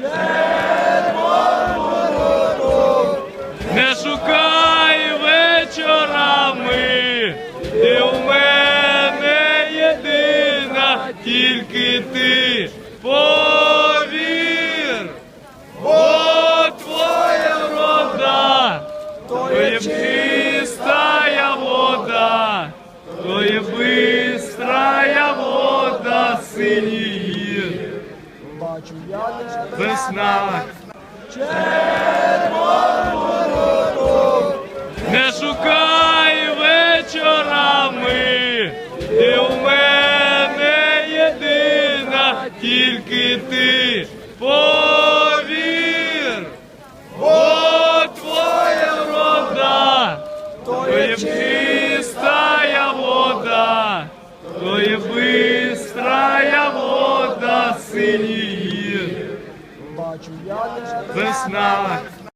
Не шукай вечорами, ти у мене єдина, тільки ти. Повір, бо твоя врода, то є чистая вода, то є бистрая вода, синій гір, Бачу. Я тебе весна. Не шукай вечорами, ти у мене єдина, тільки ти. Повір, бо твоя врода, то є чистая вода, то є бистрая This 9.